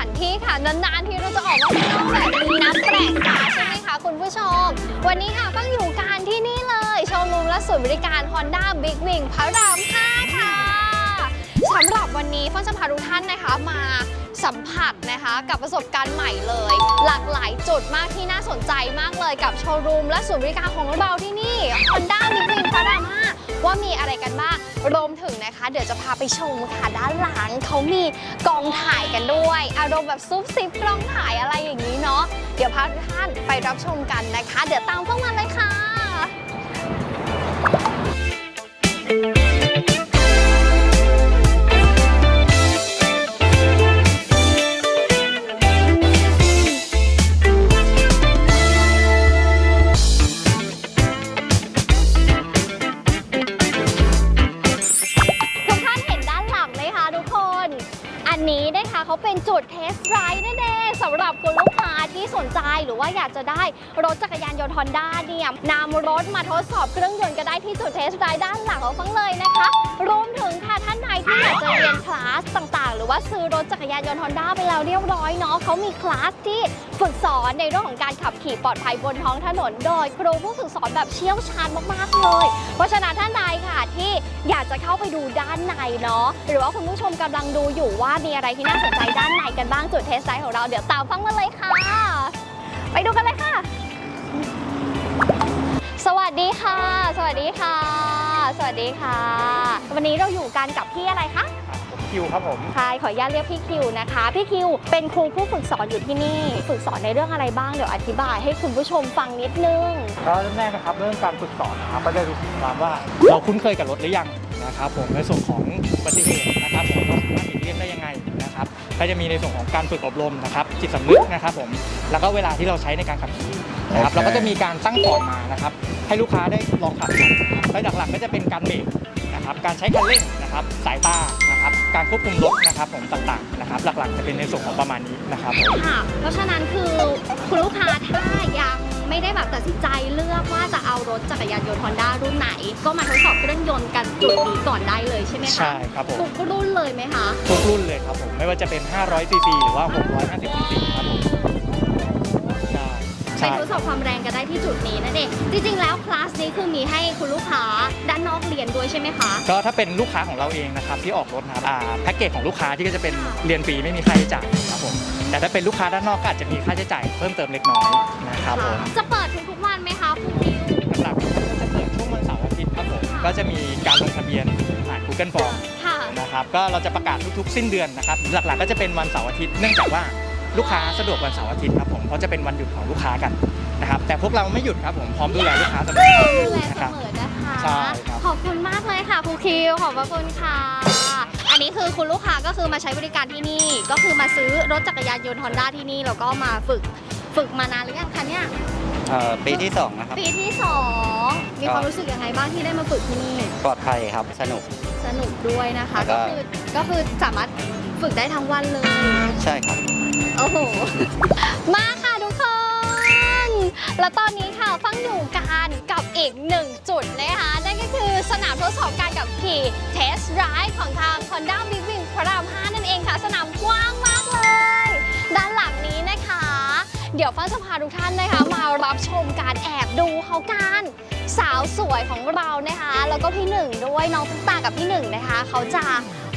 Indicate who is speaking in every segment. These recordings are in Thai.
Speaker 1: านที่ค่ะ นานๆที่เราจะออกมาข้างนอกแบบนี้นะแปลกตาใช่ไหมคะคุณผู้ชม วันนี้ค่ะฟังอยู่การที่นี่เลยโชว์รูมและศูนย์บริการ Honda Big Wing พระราม5ค่ะสำหรับวันนี้ฟังจะพาทุกท่านนะคะมาสัมผัสนะคะกับประสบการณ์ใหม่เลย หลากหลายจุดมากที่น่าสนใจมากเลยกับโชว์รูมและศูนย์บริการของเราที่นี่ Honda Big Wing พระราม5 ว่ามีอะไรกันบ้างรวมถึงนะคะ เดี๋ยวจะพาไปชมค่ะด้านหลังเขามีกองถ่ายกันด้วย อารมณ์แบบซุปซิปกล้องถ่ายอะไรอย่างนี้เนาะเดี๋ยวพาทุกท่านไปรับชมกันนะคะ เดี๋ยวตามพวกมันเลยค่ะ อันนี้นะคะเขาเป็นจุดเทสไรด์นั่นเองสำหรับคุณลูกค้าที่สนใจหรือว่าอยากจะได้รถจักรยานยนต์ฮอนด้าเนี่ยนำรถมาทดสอบเครื่องยนต์ก็ได้ที่จุดเทสไรด์ด้านหลังของฟังเลยนะคะ รวมถึงค่ะท่านใดที่อยากจะเรียนคลาสต่างๆ ว่าซื้อรถจักรยานยนต์ฮอนด้าไปแล้วเรียบร้อยเนาะเขามีคลาสที่ฝึกสอนในเรื่องของการขับขี่ปลอดภัยบนท้องถนน โดยครูผู้ฝึกสอนแบบเชี่ยวชาญมาก ๆ เลย เพราะฉะนั้นท่านใดค่ะที่อยากจะเข้าไปดูด้านในเนาะหรือว่าคุณผู้ชมกำลังดูอยู่ว่ามีอะไรที่น่าสนใจด้านในกันบ้างจุดเทสไซด์ของเราเดี๋ยวตามฟังมาเลยค่ะ ไปดูกันเลยค่ะ สวัสดีค่ะ สวัสดีค่ะ สวัสดีค่ะ วันนี้เราอยู่กันกับพี่อะไรคะ
Speaker 2: คิวครับผม
Speaker 1: ใช่ขออนุญาตเรียกพี่คิวนะคะ พี่คิวเป็นครูผู้ฝึกสอนอยู่ที่นี่ ฝึกสอนในเรื่องอะไรบ้างเดี๋ยวอธิบายให้คุณผู้ชมฟังนิดนึง
Speaker 2: ก็เริ่มแรกนะครับเรื่องการฝึกสอนนะครับก็ได้รู้ความว่าเราคุ้นเคยกับรถหรือยังนะครับผมในส่วนของอุบัติเหตุนะครับผมเราสามารถหลีกเลี่ยงได้ยังไงนะครับก็จะมีในส่วนของการฝึกอบรมนะครับจิตสำนึกนะครับผมแล้วก็เวลาที่เราใช้ในการขับขี่นะครับ
Speaker 3: โอเค
Speaker 2: เราก็จะมีการตั้งพอร์ตมานะครับให้ลูกค้าได้ลองขับดูโดยหลักๆก็จะเป็นการเบรกนะครับการใช้คันเร่งนะครับสายตา นะครับการควบคุมรถนะครับผมต่างๆนะครับหลักๆจะเป็นในส่วนของประมาณนี้นะครับผม
Speaker 1: ค่ะ เพราะฉะนั้นคือคุณลูกค้าถ้ายังไม่ได้แบบตัดสินใจเลือกว่าจะเอารถจักรยานยนต์ฮอนด้ารุ่นไหน ก็มาทดสอบเครื่องยนต์กันจุดนี้ก่อนได้เลยใช่ไหมคะ
Speaker 2: ใช่ครับผม
Speaker 1: ทุกรุ่นเลยไหมคะ
Speaker 2: ทุกรุ่นเลยครับผม ไม่ว่าจะเป็น 500ซีซีหรือว่า 650ซีซีครับผมใช่
Speaker 1: ไป
Speaker 2: ใช่
Speaker 1: ทดสอบความแรงกันได้ที่จุดนี้นั่นเองจริงๆแล้วคลาสนี้คือมีให้คุณลูกค้าด้านนอกเรียนด้วยใช่ไหมคะ
Speaker 2: ก็ถ้าเป็นลูกค้าของเราเองนะครับที่ออกรถนะครับอ่าแพ็กเกจของลูกค้าที่ก็จะเป็นเรียนฟรีไม่มีค่าใช้จ่ายครับผมแต่ถ้าเป็นลูกค้าด้านนอกก็อาจจะมีค่าใช้จ่ายเพิ่มเติมเล็กน้อยนะครับผม
Speaker 1: จะเปิดทุกๆวันไหมคะคุณคิว
Speaker 2: หลักๆก็จะเปิดช่วงวันเสาร์อาทิตย์ครับผมก็จะมีการลงทะเบียนผ่าน Google Form
Speaker 1: ค่ะ
Speaker 2: นะครับก็เราจะประกาศทุกๆ สิ้นเดือนนะครับหลักๆก็จะเป็นวันเสาร์อาทิตย์เนื่องจากว่า ลูกค้าสะดวกวันเสาร์อาทิตย์ครับผมเพราะจะเป็นวันหยุดของลูกค้ากันนะครับแต่พวกเราไม่หยุดครับผมพร้อมดูแลลูกค้าเสมอ
Speaker 1: ดูแล
Speaker 2: นะ
Speaker 1: เส
Speaker 2: ครับ
Speaker 1: มอนะคะ
Speaker 2: ใช่ครับ
Speaker 1: ขอบคุณมากเลยค่ะครูคิวขอบพระคุณค่ะ อันนี้คือคุณลูกค้าก็คือมาใช้บริการที่นี่ ก็คือมาซื้อรถจักรยานยนต์ฮอนด้าที่นี่แล้วก็มาฝึกฝึกมานานหรือยังคะเนี่ย
Speaker 3: เอ่อปีที่2นะครับ
Speaker 1: ปีที่สองมีความรู้สึกยังไงบ้างที่ได้มาฝึกที่นี่
Speaker 3: ปลอดภัยครับสนุก
Speaker 1: สนุกด้วยนะคะ
Speaker 3: แล้วก็
Speaker 1: ก็คือก็คือสามารถฝึกได้ทั้งวันเลย
Speaker 3: ใช่ครับ
Speaker 1: โอ้โห มาค่ะทุกคน แล้วตอนนี้ค่ะฟังอยู่กันกับอีกหนึ่งจุดนะคะ นั่นก็คือสนามทดสอบการขับขี่เทสไรด์ของทาง Honda Big Wing พระราม 5 นั่นเองค่ะ สนามกว้างมากเลย ด้านหลังนี้นะคะ เดี๋ยวฟ้าจะพาทุกท่านนะคะ มารับชมการแอบดูเขากันสาวสวยของเรานะคะ แล้วก็พี่หนึ่งด้วยน้องตุ๊กตากับพี่หนึ่งนะคะ เขาจะ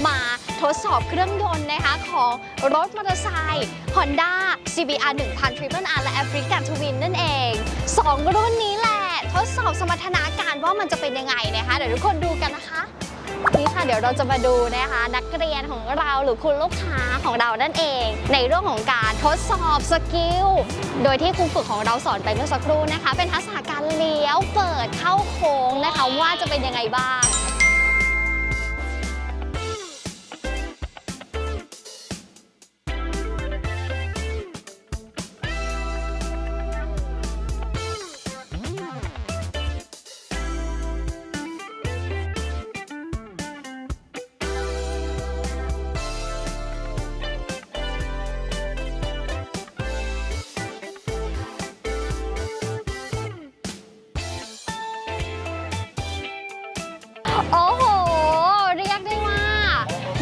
Speaker 1: มาทดสอบเครื่องยนต์นะคะของรถมอเตอร์ไซค์ Honda CBR 1000 Triple R และ Africa Twin นั่นเองสองรุ่นนี้แหละ ทดสอบสมรรถนาการว่ามันจะเป็นยังไงนะคะ เดี๋ยวทุกคนดูกันนะคะนี่ค่ะเดี๋ยวเราจะมาดูนะคะ นักเรียนของเราหรือคุณลูกค้าของเรานั่นเอง ในเรื่องของการทดสอบสกิลโดยที่ครูฝึกของเราสอนไปเมื่อสักครู่นะคะ เป็นทักษะการเลี้ยวเปิดเข้าโค้งนะคะว่าจะเป็นยังไงบ้าง โอ้โห เรียกได้ว่า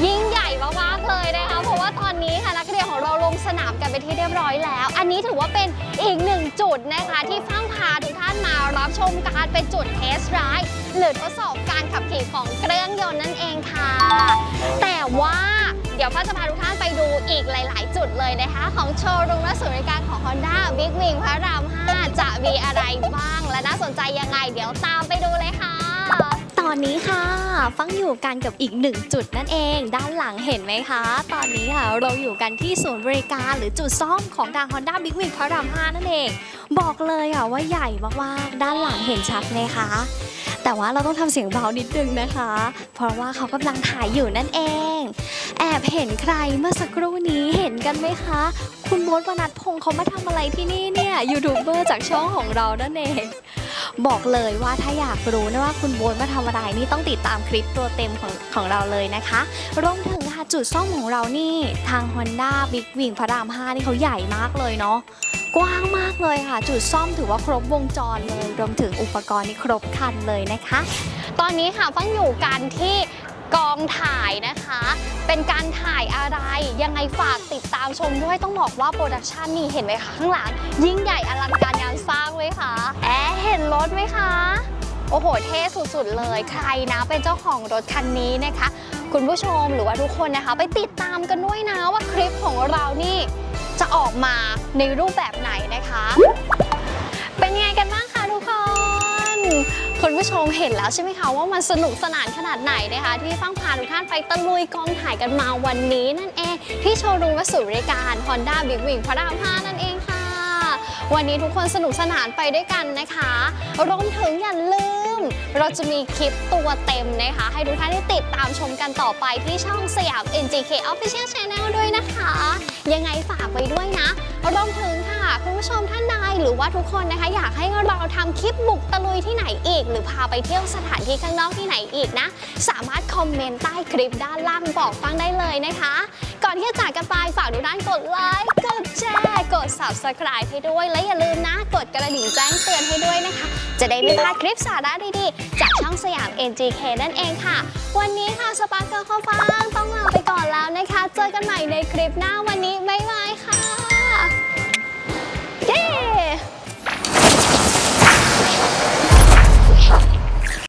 Speaker 1: ยิ่งใหญ่มากๆเลยนะคะ เพราะว่าตอนนี้ค่ะนักเรียนของเราลงสนามกันไปที่เรียบร้อยแล้ว อันนี้ถือว่าเป็นอีกหนึ่งจุดนะคะ ที่ฟังพาทุกท่านมารับชมการเป็นจุดเทสไรด์หรือทดสอบการขับขี่ของเครื่องยนต์นั่นเองค่ะ แต่ว่าเดี๋ยวฟ้าจะพาทุกท่านไปดูอีกหลาย ๆ จุดเลยนะคะ ของโชว์รูมและศูนย์บริการของ Honda Big Wing พระราม 5 จะมีอะไรบ้าง และน่าสนใจยังไง เดี๋ยวตามไปดูเลยค่ะ ตอนนี้ค่ะ ฟังอยู่กันกับอีกหนึ่งจุดนั่นเอง ด้านหลังเห็นไหมคะ ตอนนี้ค่ะเราอยู่กันที่ศูนย์บริการหรือจุดซ่อมของทาง Honda Big Wing พระราม5นั่นเอง บอกเลยอะว่าใหญ่มากๆ ด้านหลังเห็นชัดไหมคะแต่ว่าเราต้องทำเสียงเบานิดนึงนะคะ เพราะว่าเขากำลังถ่ายอยู่นั่นเอง แอบเห็นใครเมื่อสักครู่นี้เห็นกันไหมคะ คุณโบ๊ทวนัทพงศ์เขามาทำอะไรที่นี่เนี่ยยูทูบเบอร์จากช่องของเรานั่นเอง บอกเลยว่าถ้าอยากรู้นะว่าคุณโบ๊ทมาทำอะไรนี่ต้องติดตามคลิปตัวเต็มของของเราเลยนะคะรวมถึงค่ะจุดซ่อมของเรานี่ทาง Honda Big Wing พระราม5นี่เขาใหญ่มากเลยเนาะกว้างมากเลยค่ะ จุดซ่อมถือว่าครบวงจรเลยรวมถึงอุปกรณ์นี่ครบครันเลยนะคะ ตอนนี้ค่ะฟังอยู่กันที่กองถ่ายนะคะ เป็นการถ่ายอะไร ยังไงฝากติดตามชมด้วยต้องบอกว่าโปรดักชันนี่เห็นไหมคะข้างหลัง ยิ่งใหญ่อลังการงานสร้าง ไหมคะ แอะเห็นรถไหมคะ โอ้โห เท่สุดๆเลย ใครนะเป็นเจ้าของรถคันนี้นะคะ คุณผู้ชมหรือว่าทุกคนนะคะ ไปติดตามกันด้วยนะว่าคลิปของเรานี่จะออกมาในรูปแบบไหนนะคะ เป็นไงกันบ้างคะทุกคนคุณผู้ชมเห็นแล้วใช่ไหมคะว่ามันสนุกสนานขนาดไหนนะคะ ที่ฟังพาทุกท่านไปตะลุยกองถ่ายกันมาวันนี้นั่นเอง ที่โชว์รูมวัสดุบริการ Honda Big Wing พระราม5นั่นเอง วันนี้ทุกคนสนุกสนานไปด้วยกันนะคะรวมถึงอย่าลืม เราจะมีคลิปตัวเต็มนะคะ ให้ทุกท่านได้ติดตามชมกันต่อไปที่ช่องสยาม NGK Official Channel ด้วยนะคะ ยังไงฝากไว้ด้วยนะรวมถึงค่ะคุณผู้ชมท่านใดหรือว่าทุกคนนะคะ อยากให้เราทำคลิปบุกตะลุยที่ไหนอีก หรือพาไปเที่ยวสถานที่ข้างนอกที่ไหนอีกนะ สามารถคอมเมนต์ใต้คลิปด้านล่างบอกฟังได้เลยนะคะ อนที่จะจากกันไปฝากดูด้านกดไลค์ กดแชร์ กด subscribe ให้ด้วย และอย่าลืมนะ กดกระดิ่งแจ้งเตือนให้ด้วยนะคะ จะได้ไม่พลาดคลิปสาระดีๆ จากช่องสยาม NGK นั่นเองค่ะ วันนี้ค่ะสปาร์เกอร์ข้าวฟ่างต้องลาไปก่อนแล้วนะคะ เจอกันใหม่ในคลิปหน้าวันนี้บ๊ายบายค่ะ